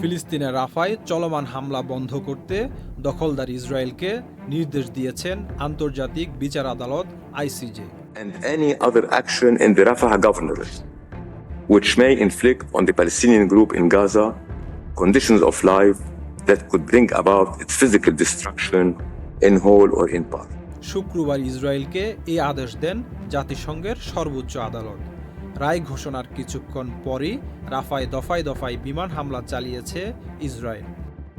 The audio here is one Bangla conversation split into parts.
ফিলিস্তিনের রাফায় চলমান হামলা বন্ধ করতে দখলদার ইসরায়েলকে নির্দেশ দিয়েছেন আন্তর্জাতিক বিচার আদালত ICJ and any other action in the Rafah government which may inflict on the Palestinian group in Gaza conditions of life that could bring about its physical destruction in whole or in part. শুক্রবার ইসরায়েলকে এই আদেশ দেন জাতিসংঘের সর্বোচ্চ আদালত রায় ঘোষণার কিছুক্ষণ পরই রাফায় দফায় দফায় বিমান হামলা চালিয়েছে ইসরায়েল।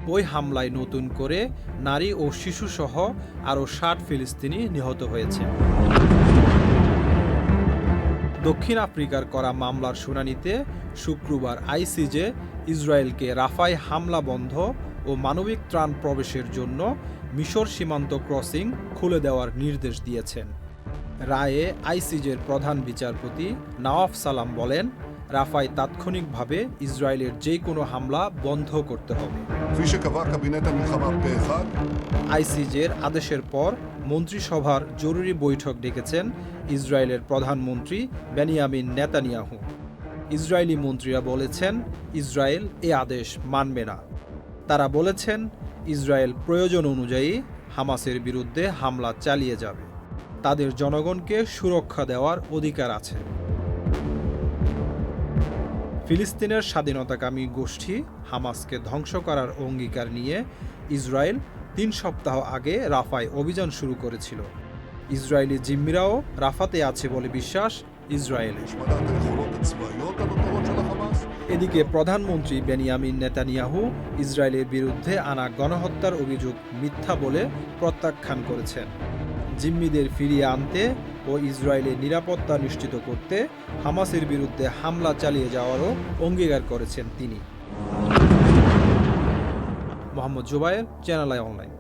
ওই হামলায় নতুন করে নারী ও শিশুসহ আরও ষাট ফিলিস্তিনি নিহত হয়েছে। দক্ষিণ আফ্রিকার করা মামলার শুনানিতে শুক্রবার আইসিজে ইসরায়েলকে রাফায় হামলা বন্ধ ও মানবিক ত্রাণ প্রবেশের জন্য মিশর সীমান্ত ক্রসিং খুলে দেওয়ার নির্দেশ দিয়েছেন। রায়ে আইসিজের প্রধান বিচারপতি নওয়াফ সালাম বলেন রাফাই তাৎক্ষণিকভাবে ইসরায়েলের যে কোনো হামলা বন্ধ করতে হবে। আইসিজের আদেশের পর মন্ত্রিসভার জরুরি বৈঠক ডেকেছেন ইসরায়েলের প্রধানমন্ত্রী বেনিয়ামিন নেতানিয়াহু। ইসরায়েলি মন্ত্রীরা বলেছেন ইসরায়েল এ আদেশ মানবে না। তারা বলেছেন ইসরায়েল প্রয়োজন অনুযায়ী হামাসের বিরুদ্ধে হামলা চালিয়ে যাবে। তাদের জনগণকে সুরক্ষা দেওয়ার অধিকার আছে। ফিলিস্তিনের স্বাধীনতাকামী গোষ্ঠী হামাসকে ধ্বংস করার অঙ্গীকার নিয়ে ইসরায়েল তিন সপ্তাহ আগে রাফায় অভিযান শুরু করেছিল। ইসরায়েলি জিম্মিরাও রাফাতে আছে বলে বিশ্বাস ইসরায়েলের। এদিকে প্রধানমন্ত্রী বেনিয়ামিন নেতানিয়াহু ইসরায়েলের বিরুদ্ধে আনা গণহত্যার অভিযোগ মিথ্যা বলে প্রত্যাখ্যান করেছেন। জিম্মিদের ফিরিয়ে আনতে ও ইসরায়েলের নিরাপত্তা নিশ্চিত করতে হামাসের বিরুদ্ধে হামলা চালিয়ে যাওয়ারও অঙ্গীকার করেছেন তিনি। Mohammad Zubayer channel I online.